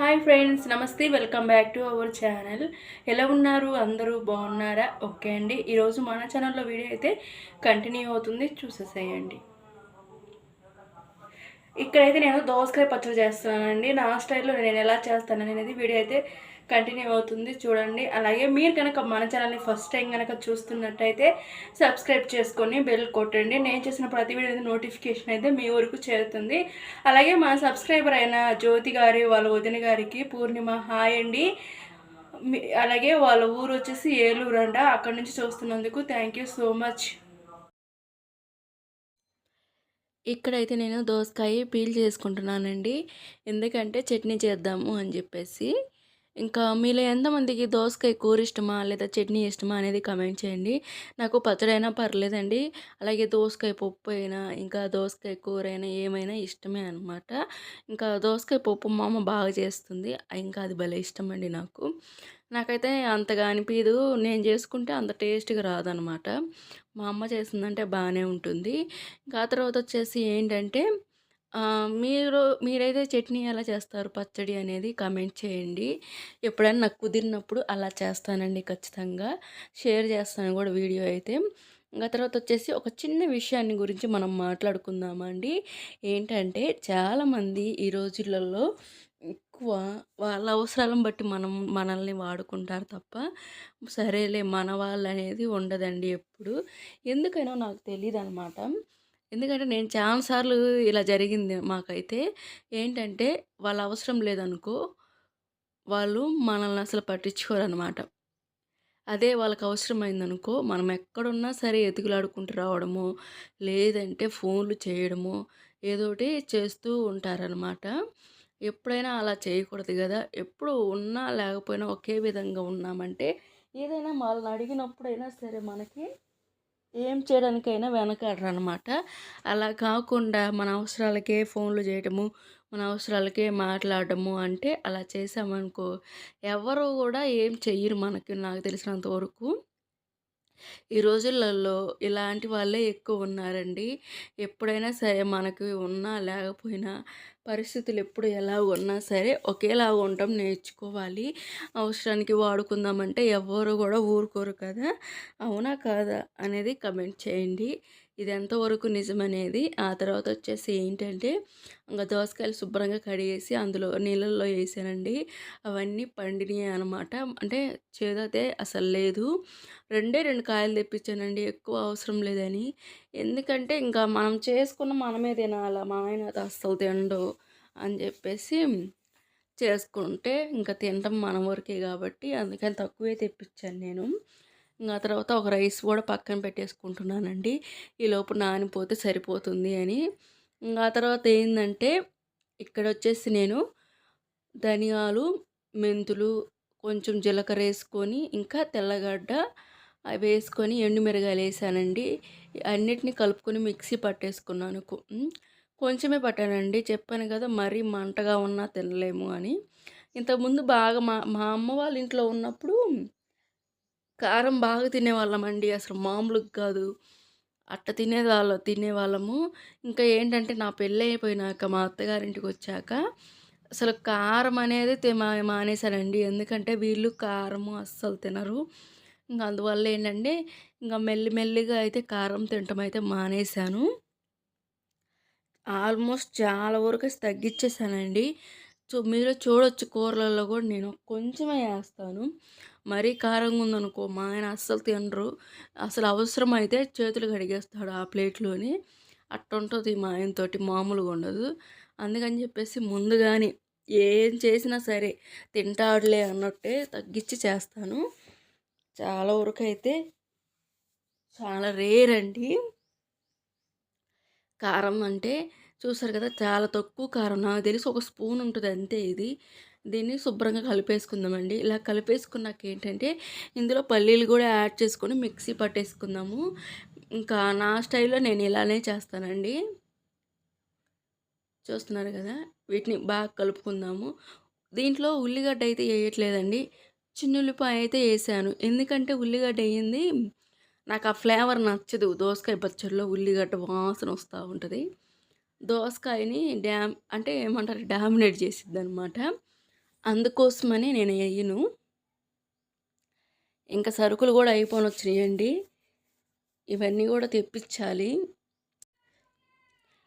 Hi friends నమస్తే welcome back to our channel. ఎలా ఉన్నారు? అందరూ బాగున్నారా? ఓకే అండి. ఈరోజు మన ఛానల్లో వీడియో అయితే కంటిన్యూ అవుతుంది. చూసేసేయండి. ఇక్కడైతే నేను దోసకాయ పచ్చడి చేస్తున్నానండి. నా స్టైల్లో నేను ఎలా చేస్తాను అనేది వీడియో అయితే కంటిన్యూ అవుతుంది చూడండి. అలాగే మీరు కనుక మన ఛానల్ని ఫస్ట్ టైం కనుక చూస్తున్నట్టయితే సబ్స్క్రైబ్ చేసుకొని బెల్ కొట్టండి. నేను చేసిన ప్రతి వీడియో నోటిఫికేషన్ అయితే మీ వరకు చేరుతుంది. అలాగే మన సబ్స్క్రైబర్ అయిన జ్యోతి గారి వాళ్ళ వదిన గారికి పూర్ణిమ హాయ్ అండి. అలాగే వాళ్ళ ఊరు వచ్చేసి ఏలూరు అంట. అక్కడ నుంచి చూస్తున్నందుకు థ్యాంక్ యూ సో మచ్ ఇక్కడైతే నేను దోసకాయ పీల్ చేసుకుంటున్నానండి. ఎందుకంటే చట్నీ చేద్దాము అని చెప్పేసి. ఇంకా మీలో ఎంతమందికి దోసకాయ కూర ఇష్టమా లేదా చట్నీ ఇష్టమా అనేది కమెంట్ చేయండి. నాకు పచ్చడి అయినా పర్లేదండి. అలాగే దోసకాయ పప్పు అయినా ఇంకా దోసకాయ కూర అయినా ఏమైనా ఇష్టమే అనమాట ఇంకా దోసకాయ పప్పు మా అమ్మ బాగా చేస్తుంది. ఇంకా అది భలే ఇష్టం అండి నాకు. నాకైతే అంతగా అనిపించదు నేను చేసుకుంటే అంత టేస్ట్గా రాదనమాట. మా అమ్మ చేసిందంటే బాగానే ఉంటుంది. ఇంకా తర్వాత వచ్చేసి ఏంటంటే మీరు మీరైతే చట్నీ ఎలా చేస్తారు? పచ్చడి అనేది కామెంట్ చేయండి. ఎప్పుడైనా నాకు కుదిరినప్పుడు అలా చేస్తానండి ఖచ్చితంగా. షేర్ చేస్తాను కూడా వీడియో అయితే. ఇంకా తర్వాత వచ్చేసి ఒక చిన్న విషయాన్ని గురించి మనం మాట్లాడుకుందామండి. ఏంటంటే చాలామంది ఈ రోజులలో ఎక్కువ వాళ్ళ అవసరాలను బట్టి మనం మనల్ని వాడుకుంటారు తప్ప సరేలే మన వాళ్ళు అనేది ఉండదండి ఎప్పుడు. ఎందుకైనా నాకు తెలియదు అనమాట ఎందుకంటే నేను చాలాసార్లు ఇలా జరిగింది మాకైతే. ఏంటంటే వాళ్ళ అవసరం లేదనుకో వాళ్ళు మనల్ని అసలు పట్టించుకోరు అనమాట అదే వాళ్ళకి అవసరమైందనుకో మనం ఎక్కడున్నా సరే ఎతుకులాడుకుంటూ రావడము లేదంటే ఫోన్లు చేయడము ఏదోటి చేస్తూ ఉంటారనమాట. ఎప్పుడైనా అలా చేయకూడదు కదా! ఎప్పుడు ఉన్నా లేకపోయినా ఒకే విధంగా ఉన్నామంటే ఏదైనా వాళ్ళని అడిగినప్పుడైనా సరే మనకి ఏం చేయడానికైనా వెనకాడరు అనమాట అలా కాకుండా మన అవసరాలకే ఫోన్లు చేయడము మన అవసరాలకే మాట్లాడటము అంటే అలా చేసామనుకో ఎవరు కూడా ఏం చెయ్యరు మనకి నాకు తెలిసినంత వరకు. ఈ రోజులలో ఇలాంటి వాళ్ళే ఎక్కువ ఉన్నారండి. ఎప్పుడైనా సరే మనకి ఉన్నా లేకపోయినా పరిస్థితులు ఎప్పుడు ఎలా ఉన్నా సరే ఒకేలా ఉండటం నేర్చుకోవాలి. అవసరానికి వాడుకుందామంటే ఎవరు కూడా ఊరుకోరు కదా. అవునా కాదా? అనేది కమెంట్ చేయండి. ఇది ఎంతవరకు నిజమనేది. ఆ తర్వాత వచ్చేసి ఏంటంటే ఇంకా దోసకాయలు శుభ్రంగా కడిగేసి అందులో నీళ్ళల్లో వేసానండి అవన్నీ పండినాయి అనమాట. అంటే చేదైతే అసలు లేదు. రెండే రెండు కాయలు తెప్పించానండి. ఎక్కువ అవసరం లేదని. ఎందుకంటే ఇంకా మనం చేసుకున్న మనమే తినాలి? మా ఆయన అస్సలు తినడు అని చెప్పేసి చేసుకుంటే ఇంకా తినటం మన వరకే కాబట్టి. అందుకని తక్కువే తెప్పించాను నేను. ఇంకా తర్వాత ఒక రైస్ కూడా పక్కన పెట్టేసుకుంటున్నానండి. ఈ లోపు నానిపోతే సరిపోతుంది అని. ఇంకా ఆ తర్వాత ఏంటంటే ఇక్కడ వచ్చేసి నేను ధనియాలు మెంతులు కొంచెం జీలకర్ర వేసుకొని ఇంకా తెల్లగడ్డ అవి వేసుకొని ఎండుమిరగాయలు వేసానండి అన్నిటిని కలుపుకొని మిక్సీ పట్టేసుకున్నాను. కొంచెమే పట్టానండి. చెప్పాను కదా మరీ మంటగా ఉన్నా తినలేము అని. ఇంతకుముందు బాగా మా మా అమ్మ వాళ్ళ ఇంట్లో ఉన్నప్పుడు కారం బాగా తినేవాళ్ళమండి. అసలు మామూలుగా కాదు. అట్ట తినేవాళ్ళ తినేవాళ్ళము. ఇంకా ఏంటంటే నా పెళ్ళి అయిపోయినాక మా అత్తగారింటికి వచ్చాక అసలు కారం అనేది మా మానేశానండి. ఎందుకంటే వీళ్ళు కారము అస్సలు తినరు. ఇంకా అందువల్ల ఏంటంటే ఇంకా మెల్లి మెల్లిగా అయితే కారం తినటం అయితే మానేశాను. ఆల్మోస్ట్ చాలా వరకు తగ్గించేసానండి సో మీరు చూడొచ్చు కూరలలో కూడా నేను కొంచెమే వేస్తాను. మరీ కారంగా ఉందనుకో మా ఆయన అస్సలు తినరు. అసలు అవసరం అయితే చేతులు కడిగేస్తాడు ఆ ప్లేట్లోని. అట్టుంటుంది మా ఆయనతోటి మామూలుగా ఉండదు. అందుకని చెప్పేసి ముందుగానే ఏం చేసినా సరే తింటాడులే అన్నట్టే తగ్గించి చేస్తాను. చాలా వరకు అయితే చాలా రేర్ అండి కారం అంటే చూసారు కదా! చాలా తక్కువ కారం. నాకు తెలిసి ఒక స్పూన్ ఉంటుంది అంతే ఇది. దీన్ని శుభ్రంగా కలిపేసుకుందామండి. ఇలా కలిపేసుకున్నాక ఏంటంటే ఇందులో పల్లీలు కూడా యాడ్ చేసుకొని మిక్సీ పట్టేసుకుందాము. ఇంకా నా స్టైల్లో నేను ఇలానే చేస్తానండి. చూస్తున్నారు కదా! వీటిని బాగా కలుపుకుందాము. దీంట్లో ఉల్లిగడ్డ అయితే వేయట్లేదండి. చిన్న ఉల్లిపాయ అయితే వేసాను. ఎందుకంటే ఉల్లిగడ్డ వేయింది నాకు ఆ ఫ్లేవర్ నచ్చదు. దోసకాయ పచ్చడిలో ఉల్లిగడ్డ వాసన వస్తూ ఉంటుంది. దోసకాయని డ్యామ్ అంటే ఏమంటారు? డామినేట్ చేసిద్ది అనమాట అందుకోసమని నేను వేయను ఇంకా సరుకులు కూడా అయిపోని వచ్చినాయండి ఇవన్నీ కూడా తెప్పించాలి.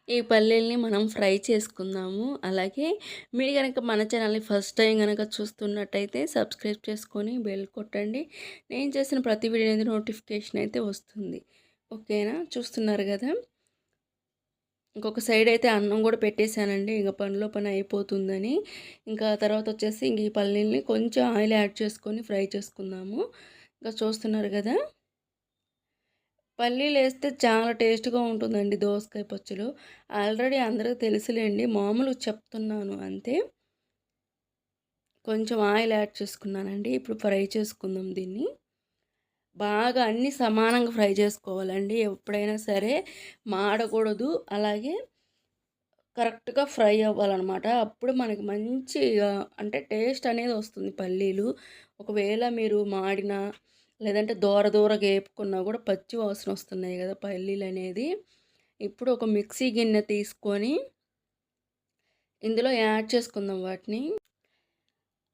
ఈ పల్లీల్ని మనం ఫ్రై చేసుకుందాము. అలాగే మీరు కనుక మన ఛానల్ని ఫస్ట్ టైం కనుక చూస్తున్నట్టయితే సబ్స్క్రైబ్ చేసుకొని బెల్ కొట్టండి. నేను చేసిన ప్రతి వీడియో అనేది నోటిఫికేషన్ అయితే వస్తుంది. ఓకేనా? చూస్తున్నారు కదా? ఇంకొక సైడ్ అయితే అన్నం కూడా పెట్టేశానండి. ఇంకా పనిలో పని అయిపోతుందని. ఇంకా తర్వాత వచ్చేసి ఇంక ఈ పల్లీల్ని కొంచెం ఆయిల్ యాడ్ చేసుకొని ఫ్రై చేసుకుందాము. ఇంకా చూస్తున్నారు కదా? పల్లీలు వేస్తే చాలా టేస్ట్గా ఉంటుందండి దోసకాయ పచ్చలు ఆల్రెడీ అందరికీ తెలుసులేండి. మామూలు చెప్తున్నాను అంతే. కొంచెం ఆయిల్ యాడ్ చేసుకున్నానండి. ఇప్పుడు ఫ్రై చేసుకుందాం దీన్ని. బాగా అన్నీ సమానంగా ఫ్రై చేసుకోవాలండి. ఎప్పుడైనా సరే మాడకూడదు. అలాగే కరెక్ట్గా ఫ్రై అవ్వాలన్నమాట. అప్పుడు మనకి మంచి అంటే టేస్ట్ అనేది వస్తుంది పల్లీలు. ఒకవేళ మీరు మాడిన లేదంటే దూర దూరగా వేపుకున్నా కూడా పచ్చి వాసన వస్తున్నాయి కదా పల్లీలు అనేది. ఇప్పుడు ఒక మిక్సీ గిన్నె తీసుకొని ఇందులో యాడ్ చేసుకుందాం వాటిని.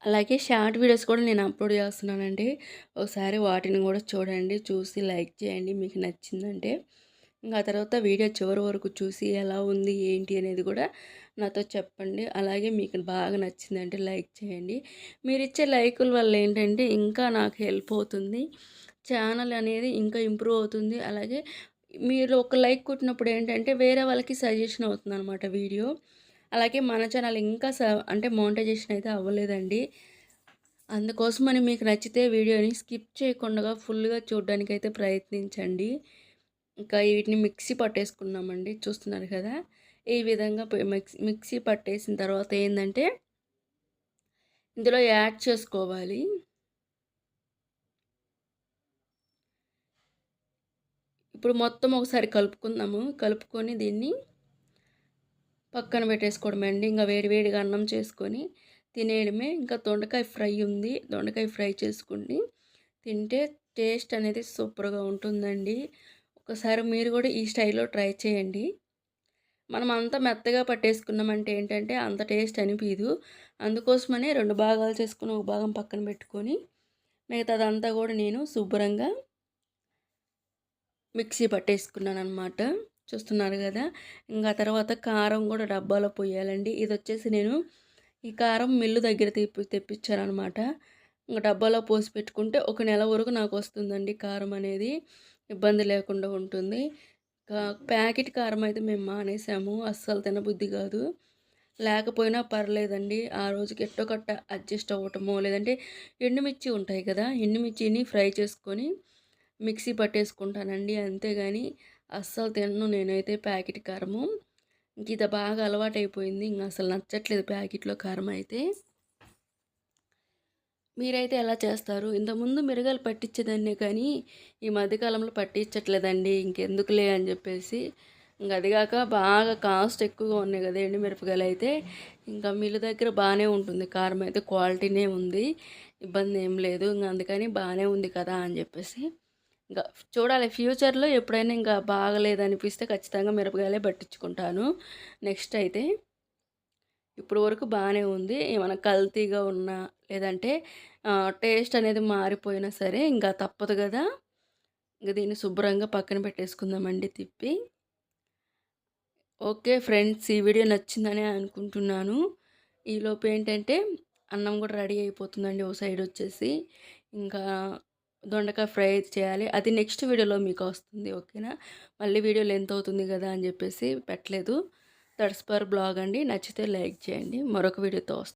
అలాగే షార్ట్ వీడియోస్ కూడా నేను అప్లోడ్ చేస్తున్నానండి. ఒకసారి వాటిని కూడా చూడండి చూసి లైక్ చేయండి. మీకు నచ్చిందంటే ఇంకా తర్వాత వీడియో చివరి వరకు చూసి ఎలా ఉంది ఏంటి అనేది కూడా నాతో చెప్పండి. అలాగే మీకు బాగా నచ్చిందంటే లైక్ చేయండి. మీరు ఇచ్చే లైకుల వల్ల ఏంటంటే ఇంకా నాకు హెల్ప్ అవుతుంది. ఛానల్ అనేది ఇంకా ఇంప్రూవ్ అవుతుంది. అలాగే మీరు ఒక లైక్ కొట్టినప్పుడు ఏంటంటే వేరే వాళ్ళకి సజెషన్ అవుతుంది అనమాట వీడియో. అలాగే మన ఛానల్ ఇంకా స అంటే మోనిటైజేషన్ అయితే అవ్వలేదండి. అందుకోసమని మీకు నచ్చితే వీడియోని స్కిప్ చేయకుండా ఫుల్గా చూడడానికి అయితే ప్రయత్నించండి. ఇంకా వీటిని మిక్సీ పట్టేసుకున్నామండి చూస్తున్నారు కదా. ఈ విధంగా మిక్సీ మిక్సీ పట్టేసిన తర్వాత ఏంటంటే ఇందులో యాడ్ చేసుకోవాలి. ఇప్పుడు మొత్తం ఒకసారి కలుపుకుందాము. కలుపుకొని దీన్ని పక్కన పెట్టేసుకోవడమే అండి. ఇంకా వేడివేడిగా అన్నం చేసుకొని తినేయడమే. ఇంకా దొండకాయ ఫ్రై ఉంది. దొండకాయ ఫ్రై చేసుకుని తింటే టేస్ట్ అనేది సూపర్గా ఉంటుందండి. ఒకసారి మీరు కూడా ఈ స్టైల్లో ట్రై చేయండి. మనం అంత మెత్తగా పట్టేసుకున్నామంటే ఏంటంటే అంత టేస్ట్ అనిపించదు అందుకోసమనే రెండు భాగాలు చేసుకుని ఒక భాగం పక్కన పెట్టుకొని మిగతాదంతా కూడా నేను శుభ్రంగా మిక్సీ పట్టేసుకున్నాను అనమాట చూస్తున్నారు కదా. ఇంకా తర్వాత కారం కూడా డబ్బాలో పోయాలండి. ఇది వచ్చేసి నేను ఈ కారం మిల్లు దగ్గర తెప్పి తెప్పించారనమాట ఇంకా డబ్బాలో పోసి పెట్టుకుంటే ఒక నెల వరకు నాకు వస్తుందండి కారం అనేది. ఇబ్బంది లేకుండా ఉంటుంది. ప్యాకెట్ కారం అయితే మేము మానేసాము. అస్సలు తినబుద్ధి కాదు. లేకపోయినా పర్లేదండి. ఆ రోజుకి ఎట్టో కట్ట అడ్జస్ట్ అవ్వటమో లేదంటే ఎండుమిర్చి ఉంటాయి కదా ఎండుమిర్చిని ఫ్రై చేసుకొని మిక్సీ పట్టేసుకుంటానండి. అంతేగాని అస్సలు తినను నేనైతే ప్యాకెట్ కారము. ఇంక ఇది బాగా అలవాటైపోయింది ఇంక అసలు నచ్చట్లేదు ప్యాకెట్లో కారం అయితే. మీరైతే ఎలా చేస్తారు? ఇంతకుముందు మిరగాలు పట్టించేదాన్నే కానీ ఈ మధ్యకాలంలో పట్టించట్లేదండి ఇంకెందుకులే అని చెప్పేసి. ఇంక అదిగాక బాగా కాస్ట్ ఎక్కువగా ఉన్నాయి కదా ఎండు మిరపకాయలు అయితే. ఇంకా మిల్లు దగ్గర బాగానే ఉంటుంది కారం అయితే క్వాలిటీనే ఉంది ఇబ్బంది ఏం లేదు ఇంకా అందుకని బాగానే ఉంది కదా అని చెప్పేసి. ఇంకా చూడాలి. ఫ్యూచర్లో ఎప్పుడైనా ఇంకా బాగలేదనిపిస్తే ఖచ్చితంగా మిరపకాయలే పట్టించుకుంటాను. నెక్స్ట్ అయితే ఇప్పుడు వరకు బాగానే ఉంది. ఏమైనా కల్తీగా ఉన్నా లేదంటే టేస్ట్ అనేది మారిపోయినా సరే ఇంకా తప్పదు కదా. ఇంకా దీన్ని శుభ్రంగా పక్కన పెట్టేసుకుందామండి తిప్పి. ఓకే ఫ్రెండ్స్ ఈ వీడియో నచ్చిందని అనుకుంటున్నాను. ఈలోపు ఏంటంటే అన్నం కూడా రెడీ అయిపోతుందండి ఓ సైడ్ వచ్చేసి. ఇంకా దొండకాయ ఫ్రై చేయాలి. అది నెక్స్ట్ వీడియోలో మీకు వస్తుంది ఓకేనా? మళ్ళీ వీడియో లెంత్ అవుతుంది కదా అని చెప్పేసి పెట్టలేదు. దట్స్ పర్ బ్లాగ్ అండి. నచ్చితే లైక్ చేయండి. మరొక వీడియోతో వస్తుంది